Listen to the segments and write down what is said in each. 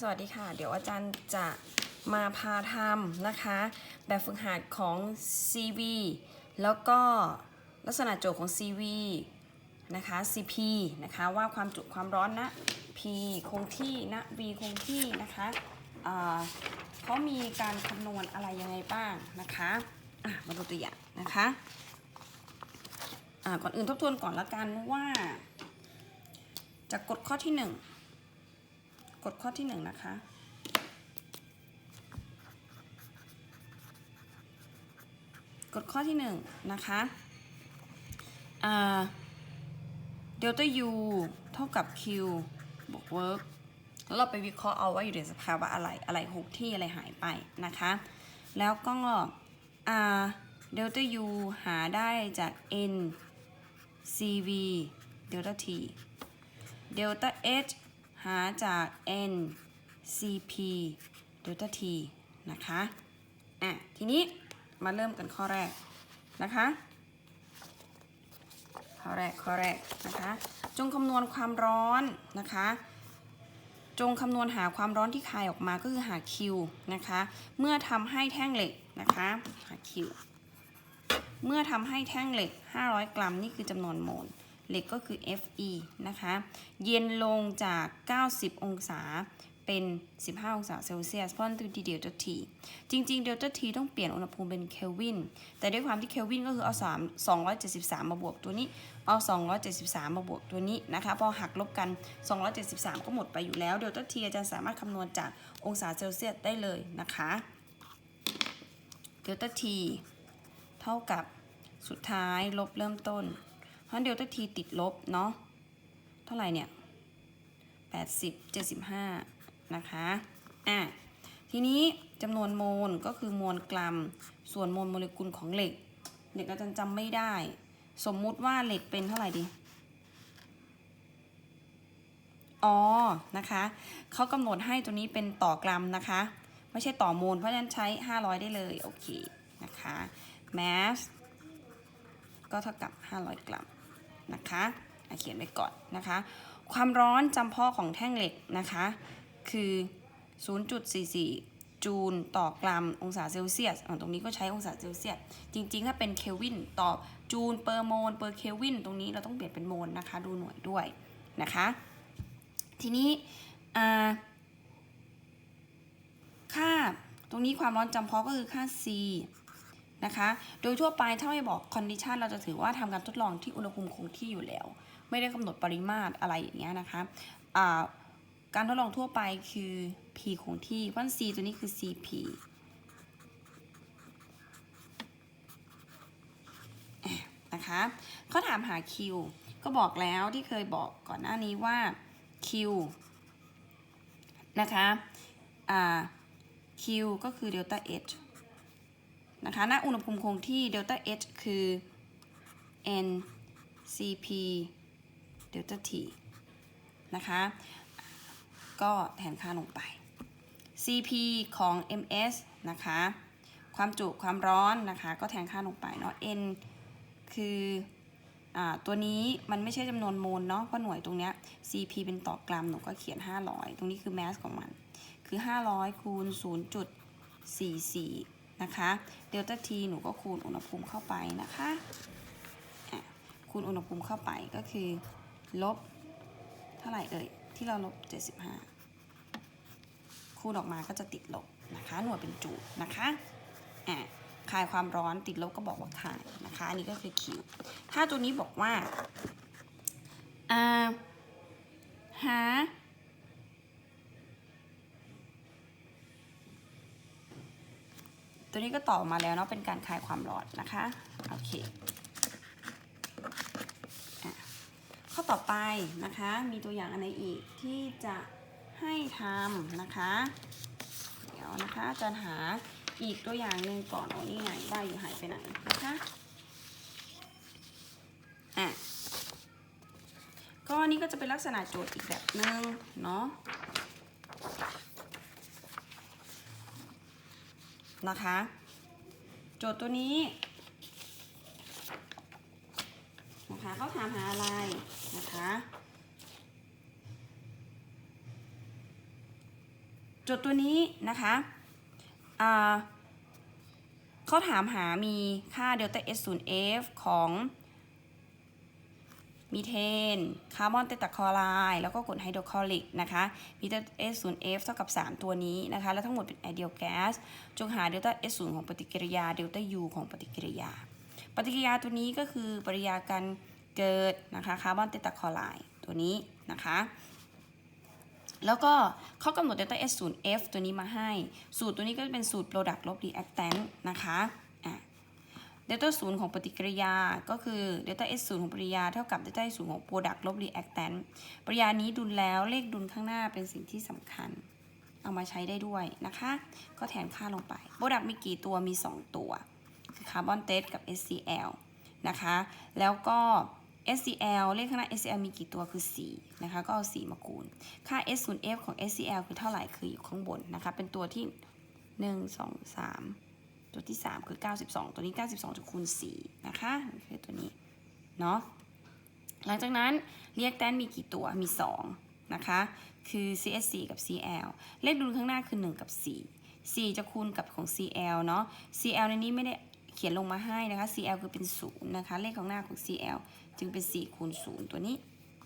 สวัสดีค่ะ เดี๋ยวอาจารย์จะมาพาทำนะคะ แบบฝึกหัดของ CV แล้วก็ลักษณะโจทย์ของ CV นะคะ CP นะคะว่าความจุความร้อนนะ P คงที่นะ V คงที่นะคะเขามีการคำนวณอะไรยังไงบ้างนะคะะมาดูตัวอย่างนะคะก่อนอื่นทบทวนก่อนละกันว่า จากกฎข้อที่หนึ่ง กดข้อที่หนึ่งนะคะ กดข้อที่หนึ่งนะคะเดลต้า U เท่ากับ Q บวก work แล้วเราไปวิเคราะห์เอาว่าอยู่ในสภาวะอะไร อะไรหกที่อะไรหายไปนะคะ แล้วก็เดลต้า U หาได้จาก N CV เดลต้า T เดลต้า H หาจาก n cp delta t นะคะ อะ ทีนี้มาเริ่มกันข้อแรกนะคะ ข้อแรก ข้อแรกนะคะ จงคำนวณความร้อนนะคะ จงคำนวณหาความร้อนที่คายออกมาก็คือหา Q นะคะ เมื่อทำให้แท่งเหล็กนะคะ หา Q เมื่อทำให้แท่งเหล็ก 500 กรัม นี่คือจำนวนโมล เหล็กก็คือ Fe นะคะ เย็นลงจาก 90 องศาเป็น 15 องศาเซลเซียสเพราะนั่นคือเดลต้าทีจริงๆ เดลต้าทีต้องเปลี่ยนอุณหภูมิเป็นเคลวิน แต่ด้วยความที่เคลวินก็คือเอา 3 273 มาบวกตัวนี้ เอา 273 มาบวกตัวนี้นะคะ พอหักลบกัน 273 ก็หมดไปอยู่แล้ว เดลต้าทีอาจารย์สามารถคำนวณจากองศาเซลเซียสได้เลยนะคะ เดลต้าทีเท่ากับสุดท้ายลบเริ่มต้น ราะเดลต้าทีติดลบเนาะเท่าไหร่เนี่ย80 75 นะคะอะทีนี้จำนวนโมลก็คือมวลกรัม ส่วนมวลโมเลกุลของเหล็ก เด็กอาจารย์จำไม่ได้ สมมุติว่าเหล็กเป็นเท่าไหร่ดีอ๋อนะคะเขากำหนดให้ตัวนี้เป็นต่อกรัมนะคะ ไม่ใช่ต่อโมลเพราะฉะนั้นใช้ 500 ได้เลย โอเคนะคะ mass ก็เท่ากับ 500 กรัม นะคะเขียนไว้ก่อนนะคะ ความร้อนจำเพาะของแท่งเหล็กนะคะ คือ 0.44 จูลต่อกรัมองศาเซลเซียสตรงนี้ก็ใช้องศาเซลเซียส จริง ๆ ถ้าเป็นเคลวินต่อจูลเปอร์โมลเปอร์เคลวิน ตรงนี้เราต้องเปลี่ยนเป็นโมลนะคะ ดูหน่วยด้วยนะคะ ทีนี้ค่า ตรงนี้ความร้อนจำเพาะก็คือค่า C นะคะ โดยทั่วไปถ้าไม่บอกคอนดิชันเราจะถือว่าทำการทดลองที่อุณหภูมิคงที่อยู่แล้ว ไม่ได้กำหนดปริมาตรอะไรอย่างเงี้ยนะคะการทดลองทั่วไปคือ P คงที่เพราะ C ตัวนี้คือ CP นะคะเขาถามหา Q ก็บอกแล้วที่เคยบอกก่อนหน้านี้ว่า Q นะคะ Q ก็คือ delta H นะคะณอุณหภูมิคงที่ delta H คือ n cp delta t นะคะ ก็แทนค่าลงไป cp ของ ms นะคะ ความจุความร้อนนะคะ ก็แทนค่าลงไปเนาะ n คืออตัวนี้มันไม่ใช่จำนวนโมลเนาะเพราะหน่วยตรงเนี้ย cp เป็นต่อกรัมหนูก็เขียน 500 ตรงนี้คือ mass ของมัน คือ 500คูณ0.44 นะคะเดลต้า t หนูก็คูณอุณหภูมิเข้าไปนะคะะคูณอุณหภูมิเข้าไปก็คือ ลบเท่าไหร่เอ่ยที่เราลบ 75 คูณออกมาก็จะติดลบนะคะหน่วยเป็นจูลนะคะอะคายความร้อนติดลบก็บอกว่าคายนะคะอันนี้ก็คือ Q ถ้าตัวนี้บอกว่าอ่าหา ตัวนี้ก็ตอบมาแล้วเนาะเป็นการคลายความร้อนนะคะโอเคอะข้อต่อไปนะคะมีตัวอย่างอะไรอีกที่จะให้ทำนะคะ เดี๋ยวนะคะจารย์หาอีกตัวอย่างหนึ่งก่อนโอ้นี่ไงได้อยู่หายไปไหนนะคะอะก็นนี้ก็จะเป็นลักษณะโจทย์อีกแบบหนึ่งเนาะ นะคะ โจทย์ตัวนี้นะคะเขาถามหาอะไรนะคะโจทย์ตัวนี้นะคะเขาถามหามีค่าเดลต้า S 0 F ของ มีเทน คาร์บอนเตตาคลอไรด์ แล้วก็กรดไฮโดรคลอริกนะคะมีเดลต้า S 0 F เท่ากับ 3 ตัวนี้นะคะ แล้วทั้งหมดเป็นไอเดียลแก๊ส จงหาเดลต้า S 0 ของปฏิกิริยา เดลต้า U ของปฏิกิริยา ปฏิกิริยาตัวนี้ก็คือปฏิกิริยาการเกิดนะคะคาร์บอนเตตาคลอไรด์ตัวนี้นะคะ แล้วก็เขากำหนด delta S 0 F ตัวนี้มาให้ สูตรตัวนี้ก็จะเป็นสูตร product ลบ reactant นะคะ อะ delta 0ของปฏิกิริยา ก็คือ delta S 0ของปฏิกิริยาเท่ากับ delta S 0ของ product ลบ reactant ปฏิกิริยานี้ดุลแล้วเลขดุลข้างหน้าเป็นสิ่งที่สำคัญ เอามาใช้ได้ด้วยนะคะ ก็แทนค่าลงไป product มีกี่ตัวมี 2 ตัวคือคาร์บอนเตสกับ SCl นะคะ แล้วก็ SCl เลขข้างหน้า SCl มีกี่ตัวคือ 4 นะคะ ก็เอา 4 มาคูณ ค่า S 0 F ของ SCl คือเท่าไหร่คืออยู่ข้างบนนะคะ เป็นตัวที่ 1 2 3 ตัวที่ 3 คือ 92 ตัวนี้ 92จะคูณ4นะคะคือตัวนี้เนาะหลังจากนั้นเรียกแตนมีกี่ตัวมี 2 นะคะ คือ CSC กับ CL เลขดุลข้างหน้าคือ 1 กับ 4 4 จะคูณกับของ CL เนาะ CL ในนี้ไม่ได้เขียนลงมาให้นะคะ CL คือเป็น0นะคะ เลขข้างหน้าของ CL จึงเป็น 4 คูณ 0 ตัวนี้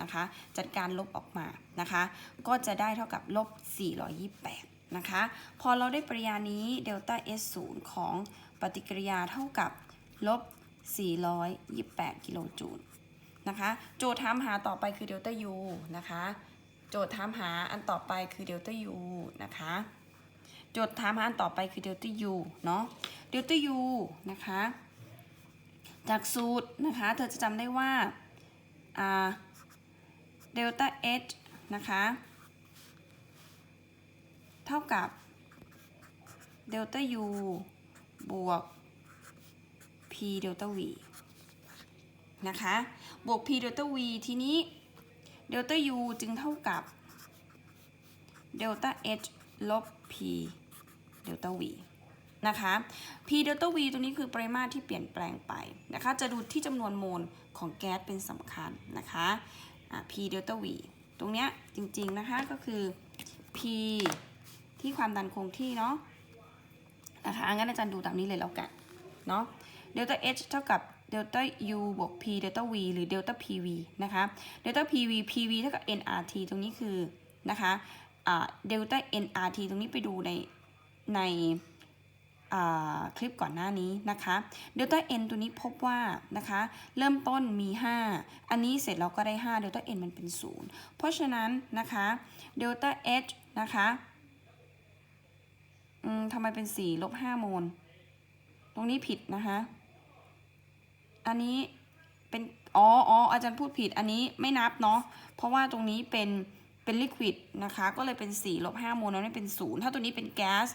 นะคะ จัดการลบออกมานะคะ ก็จะได้เท่ากับลบ428 นะคะ พอเราได้ปริยานี้เดลต้า S 0ของปฏิกิริยาเท่ากับลบ 428 กิโลจูลนะคะ โจทย์ถามหาต่อไปคือเดลต้า U นะคะ โจทย์ถามหาอันต่อไปคือเดลต้า U นะคะ โจทย์ถามหาอันต่อไปคือเดลต้า U เนาะ เดลต้า U นะคะ จากสูตรนะคะ เธอจะจำได้ว่าเดลต้า H นะคะ ท่ากับเดลต้า U บวก P เดลต้า V นะคะ บวก p เดลต้า v ทีนี้เดลต้า u จึงเท่ากับเดลต้า h ลบ p เดลต้า v นะคะ p เดลต้า v ตัวนี้คือปริมาตรที่เปลี่ยนแปลงไปนะคะ จะดูที่จำนวนโมลของแก๊สเป็นสำคัญนะคะอะ p เดลต้า v ตรงเนี้ยจริงๆนะคะก็คือ p ที่ความดันคงที่เนาะนะคะงั้นอาจารย์ดูตามนี้เลยแล้วกันเนาะเดลต้า h เท่ากับเดลต้า u บวก p เดลต้า v หรือเดลต้า pv นะคะเดลต้า pv pv เท่ากับ nRT ตรงนี้คือนะคะเดลต้า nRT ตรงนี้ไปดูในในคลิปก่อนหน้านี้นะคะเดลต้า n ตัวนี้พบว่านะคะเริ่มต้นมี 5 อันนี้เสร็จเราก็ได้5เดลต้า n มันเป็น 0 เพราะฉะนั้นนะคะเดลต้า h นะคะ อืมทำไมเป็น4ลบ5โมล ตรงนี้ผิดนะคะ อันนี้เป็น อ๋ออ๋ออาจารย์พูดผิด อันนี้ไม่นับเนาะ เพราะว่าตรงนี้เป็น เป็นลิควิดนะคะ ก็เลยเป็น4ลบ5โมลนั้นไม่เป็น0ถ้าตัวนี้เป็นแก๊ส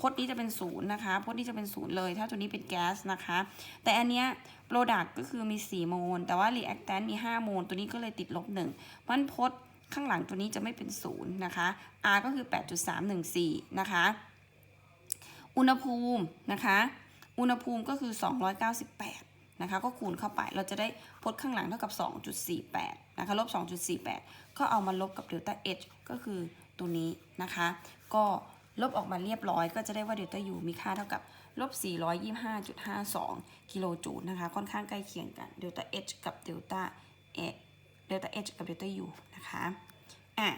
พจน์นี้จะเป็น0นะคะพจน์นี้จะเป็น0เลย ถ้าตัวนี้เป็นแก๊สนะคะ แต่อันเนี้ยโปรดักก็คือมี 4 โมล แต่ว่ารีแอคแทนมี 5 โมล ตัวนี้ก็เลยติดลบ1เพราะนั้นพจน์ข้างหลังตัวนี้จะไม่เป็น0นะคะ R ก็คือ 8.314 นะคะ อุณหภูมินะคะ อุณหภูมิก็คือ 298 นะคะ ก็คูณเข้าไป เราจะได้พจน์ข้างหลังเท่ากับ 2.48 นะคะ ลบ 2.48 ก็เอามาลบกับเดลต้า H ก็คือตัวนี้นะคะ ก็ลบออกมาเรียบร้อย ก็จะได้ว่าเดลต้า U มีค่าเท่ากับลบ 425.52 กิโลจูลนะคะ ค่อนข้างใกล้เคียงกัน เดลต้า H กับเดลต้า H เดลต้า H กับเดลต้า U นะคะ อะ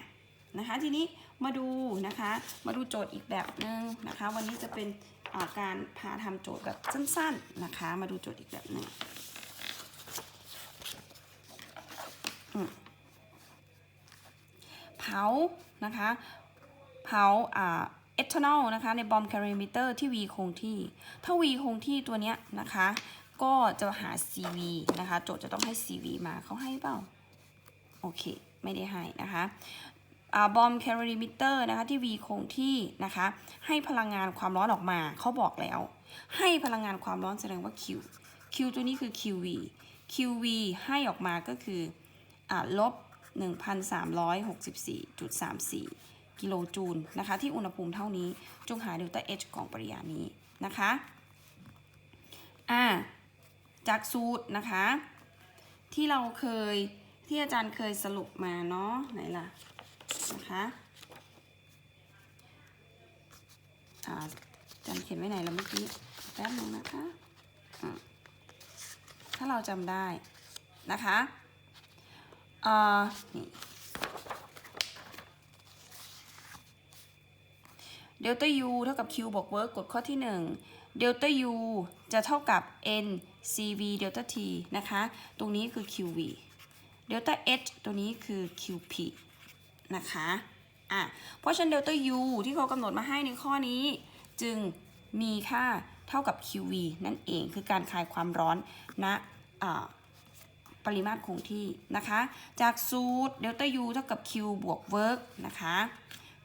นะคะ ทีนี้มาดูนะคะ มาดูโจทย์อีกแบบหนึ่งนะคะ วันนี้จะเป็นาการพาทำโจทย์แบบสั้น ๆนะคะ มาดูโจทย์อีกแบบหนึ่งเผานะคะเผาอ่าเอทานอลนะคะในบอมแคลอรีมิเตอร์ที่ V คงที่ ถ้า V คงที่ตัวเนี้ยนะคะ ก็จะหา CV นะคะ โจทย์จะต้องให้ CV มาเขาให้เปล่า โอเค ไม่ได้ให้นะคะ บอมแคลอรีมิเตอร์นะคะที่ V คงที่นะคะให้พลังงานความร้อนออกมาเขาบอกแล้ว ให้พลังงานความร้อนแสดงว่า Q Q ตัวนี้คือ QV QV ให้ออกมาก็คืออ่าลบ 1,364.34 กิโลจูลนะคะที่อุณหภูมิเท่านี้จงหาเดลต้า H ของปริยานี้นะคะอ่าจากสูตรนะคะ ที่เราเคยที่อาจารย์เคยสรุปมาเนาะไหนล่ะ นะคะจำเขียนไว้ไหนแล้วเมื่อกี้แป๊บนึงนะคะ ถ้าเราจำได้นะคะเอ่อเดลต้า u เท่ากับ q บวก work กดข้อที่1เดลต้า u จะเท่ากับ n cv เดลต้า t นะคะ ตรงนี้คือ qv เดลต้า h ตัวนี้คือ qp นะคะอะเพราะฉะนั้นเดลต้า u ที่เขากำหนดมาให้ในข้อนี้ จึงมีค่าเท่ากับ qv นั่นเองคือการคลายความร้อนณอ่าปริมาตรคงที่นะคะ จากสูตรเดลต้า u เท่ากับ q บวก work นะคะ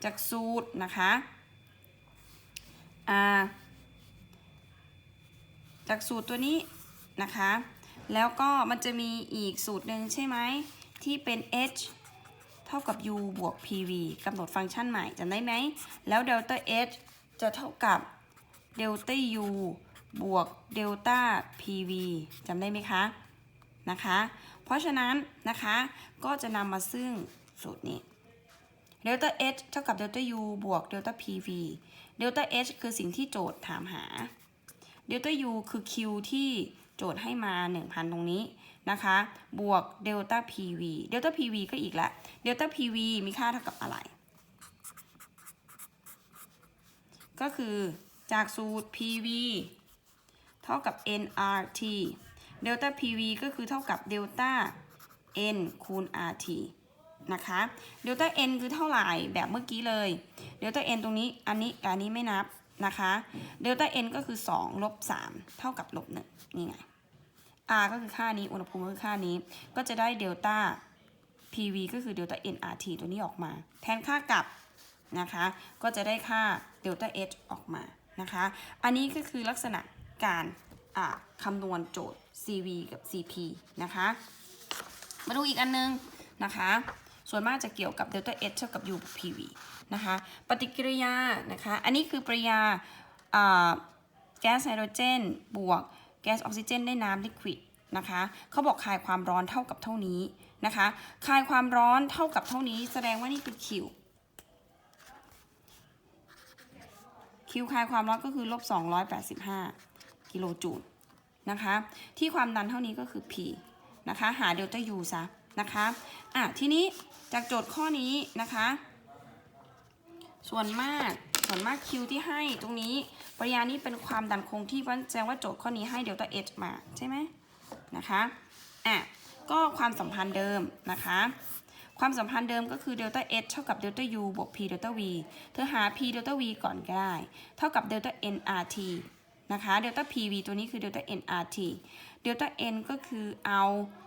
จากสูตรนะคะาจากสูตรตัวนี้นะคะ แล้วก็มันจะมีอีกสูตรหนึ่งใช่ไหมที่เป็น h ท่ากับ u บวก pv กำหนดฟังก์ชันใหม่จำได้ไหม แล้วเดลต้า h จะเท่ากับเดลต้า u บวกเดลต้า pv จำได้ไหมคะ นะคะ เพราะฉะนั้นนะคะ ก็จะนำมาซึ่งสูตรนี้เดลต้า h เท่ากับเดลต้า u บวกเดลต้า pv เดลต้า h คือสิ่งที่โจทย์ถามหาเดลต้า u คือ q ที่โจทย์ให้มา 1,000 ตรงนี้ นะคะ บวกเดลต้า pv เดลต้า pv ก็อีกละเดลต้า pv มีค่าเท่ากับอะไร ก็คือจากสูตร pv เท่ากับ nRT เดลต้า pv ก็คือเท่ากับเดลต้า n คูณ rt นะคะ เดลต้า n คือเท่าไหร่แบบเมื่อกี้เลย เดลต้า n ตรงนี้ อันนี้ อันนี้ไม่นับนะคะ เดลต้า n ก็คือ 2 ลบ 3 เท่ากับลบ1นี่ไง r ก็คือค่านี้ อุณหภูมิก็คือค่านี้ ก็จะได้เดลต้า pv ก็คือเดลต้า nRT ตัวนี้ออกมา แทนค่ากลับนะคะ ก็จะได้ค่าเดลต้า h ออกมานะคะ อันนี้ก็คือลักษณะการคำนวณโจทย์ cv กับ cp นะคะ มาดูอีกอันนึงนะคะ ส่วนมากจะเกี่ยวกับ delta H เท่ากับ U PV นะคะ ปฏิกิริยานะคะ อันนี้คือปริยาแก๊สไฮโดรเจนบวก แก๊สออกซิเจนได้น้ำลิควิดนะคะเขาบอกคายความร้อนเท่ากับเท่านี้นะคะคายความร้อนเท่ากับเท่านี้ แสดงว่านี่คือ Q Q คายความร้อนก็คือลบ285 กิโลจูลนะคะที่ความดันเท่านี้ก็คือ P นะคะหาเดลต้า U ซะนะคะอะทีนี้จากโจทย์ข้อนี้นะคะ ส่วนมาก ส่วนมาก Q ที่ให้ตรงนี้ปริยานี้เป็นความดันคงที่เพราะแสดงว่าโจทย์ข้อนี้ให้เดลต้า H มาใช่ไหมนะคะอะก็ความสัมพันธ์เดิมนะคะ ความสัมพันธ์เดิมก็คือเดลต้า H เท่ากับเดลต้า U บวก P เดลต้า V เธอหา P เดลต้า V ก่อนก็ได้ เท่ากับเดลต้า NRT นะคะเดลต้า PV ตัวนี้คือเดลต้า NRT เดลต้า N ก็คือเอา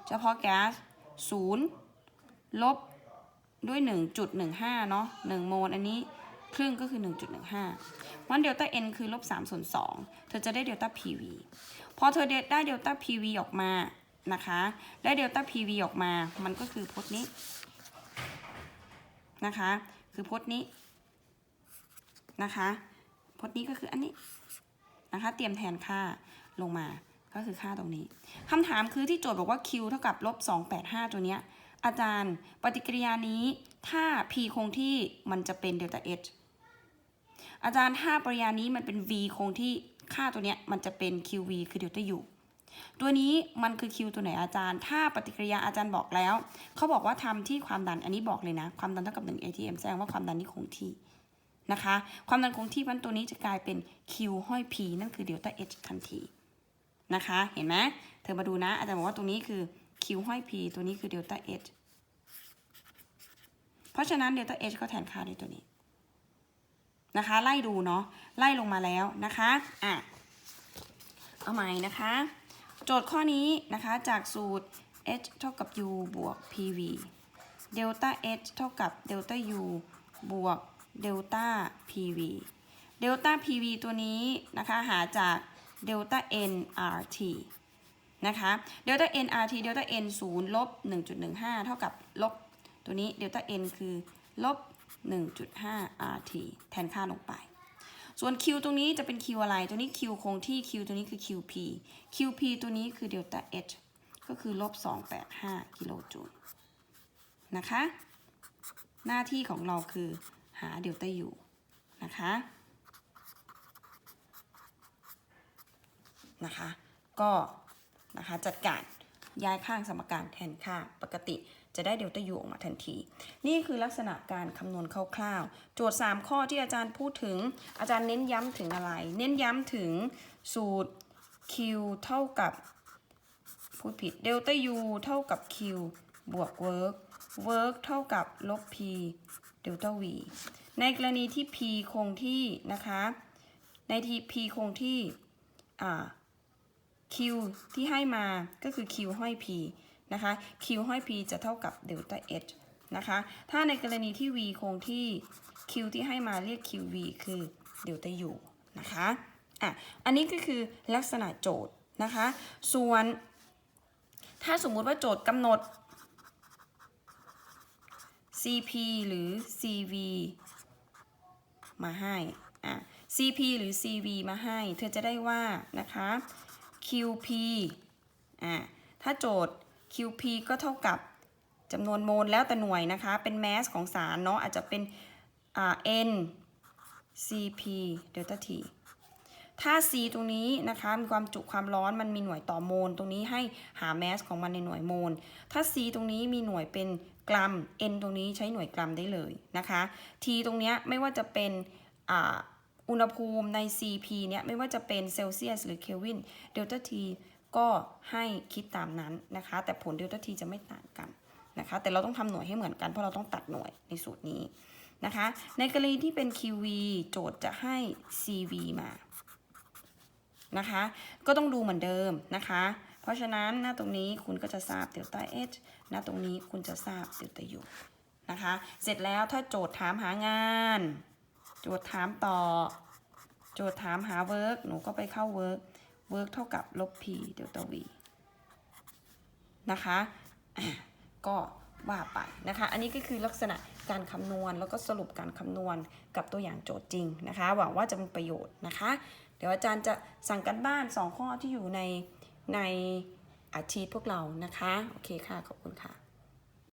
เฉพาะแก๊ส0ลบด้วย 1.15 เนาะ1โมลอันนี้ ครึ่งก็คือ 1.15วันเดลต้า N คือลบ3ส่วน2เธอจะได้เดลต้า PV พอเธอได้เดลต้า PV ออกมานะคะ ได้เดลต้า PV ออกมา มันก็คือพจน์นี้นะคะ คือพจน์นี้นะคะพจน์นี้ก็คืออันนี้นะคะ เตรียมแทนค่าลงมาก็คือค่าตรงนี้คำถามคือที่โจทย์บอกว่า q เท่ากับลบ285 ตัวเนี้ยอาจารย์ปฏิกิริยานี้ถ้า p คงที่มันจะเป็นเดลต้า h อาจารย์ถ้าปริยานี้มันเป็น v คงที่ค่าตัวเนี้ยมันจะเป็น qv คือเดลต้า u ตัวนี้มันคือ q ตัวไหนอาจารย์ ถ้าปฏิกิริยาอาจารย์บอกแล้ว เขาบอกว่าทำที่ความดันอันนี้บอกเลยนะ ความดันเท่ากับ 1 atm แสดงว่าความดันนี้คงที่นะคะ ความดันคงที่พันตัวนี้จะกลายเป็น q ห้อย p นั่นคือเดลต้า h ทันทีนะคะ เห็นไหมเธอมาดูนะ อาจารย์บอกว่าตรงนี้คือ q ห้อย p ตัวนี้คือเดลต้า h เพราะฉะนั้นเดลต้า h ก็แทนค่าด้วยตัวนี้ นะคะ ไล่ดูเนาะไล่ลงมาแล้วนะคะอะเอาใหม่นะคะ โจทย์ข้อนี้นะคะจากสูตร h เท่ากับ u บวก pv เดลต้า h เท่ากับเดลต้า u บวกเดลต้า pv เดลต้า pv ตัวนี้นะคะหาจากเดลต้า nrt นะคะเดลต้า nrt เดลต้า n 0ลบ1.15 เท่ากับลบตัวนี้เดลต้า n คือลบ 1.5 rt แทนค่าลงไป ส่วน q ตรงนี้จะเป็น q อะไร ตัวนี้ q คงที่ q ตัวนี้คือ qp qp ตัวนี้คือเดลต้า h ก็คือลบ 285 กิโลจูลนะคะ หน้าที่ของเราคือหาเดลต้า u นะคะนะคะ ก็นะคะจัดการย้ายข้างสมการแทนค่าปกติ จะได้เดลต้ายูออกมาทันที นี่คือลักษณะการคำนวณคร่าวๆ โจทย์ 3 ข้อที่อาจารย์พูดถึง อาจารย์เน้นย้ำถึงอะไร เน้นย้ำถึงสูตร q เท่ากับพูดผิดเดลต้า u เท่ากับ q บวก work work เท่ากับลบ p เดลต้า v ในกรณีที่ p คงที่นะคะ ในที่ p คงที่อ่า q ที่ให้มาก็คือ q ห้อย p นะคะ q ห้อย p จะเท่ากับเดลต้า h นะคะ ถ้าในกรณีที่ v คงที่ q ที่ให้มาเรียก qv คือเดลต้า u นะคะ อะ อันนี้ก็คือลักษณะโจทย์นะคะ ส่วนถ้าสมมุติว่าโจทย์กำหนด CP หรือ CV มาให้ อะ CP หรือ CV มาให้ เธอจะได้ว่านะคะ QP อะ ถ้าโจทย์ QP ก็เท่ากับจำนวนโมลแล้วแต่หน่วยนะคะ เป็นแมสของสารเนาะอาจจะเป็น N CP เดลต้า T ถ้า C ตรงนี้นะคะมีความจุความร้อนมันมีหน่วยต่อโมล ตรงนี้ให้หาแมสของมันในหน่วยโมล ถ้า C ตรงนี้มีหน่วยเป็นกรัม N ตรงนี้ใช้หน่วยกรัมได้เลยนะคะ T ตรงเนี้ยไม่ว่าจะเป็นอุณหภูมิใน CP เนี่ยไม่ว่าจะเป็นเซลเซียสหรือเคลวินเดลต้า T ก็ให้คิดตามนั้นนะคะ แต่ผลเดลต้า T จะไม่ต่างกันนะคะ แต่เราต้องทำหน่วยให้เหมือนกัน เพราะเราต้องตัดหน่วยในสูตรนี้นะคะ ในกรณีที่เป็น QV โจทย์จะให้ CV มานะคะ ก็ต้องดูเหมือนเดิมนะคะ เพราะฉะนั้นหน้าตรงนี้คุณก็จะทราบเดลต้า h หน้าตรงนี้คุณจะทราบเดลต้า u นะคะ เสร็จแล้วถ้าโจทย์ถามหางาน โจทย์ถามต่อ โจทย์ถามหา work หนูก็ไปเข้า work work เท่ากับลบ p เดลต้า v นะคะอะก็ว่าไปนะคะ อันนี้ก็คือลักษณะการคำนวณแล้วก็สรุปการคำนวณกับตัวอย่างโจทย์จริงนะคะ หวังว่าจะเป็นประโยชน์นะคะ เดี๋ยวอาจารย์จะสั่งกันบ้าน 2 ข้อที่อยู่ในในอาชีพพวกเรานะคะ โอเคค่ะ ขอบคุณค่ะ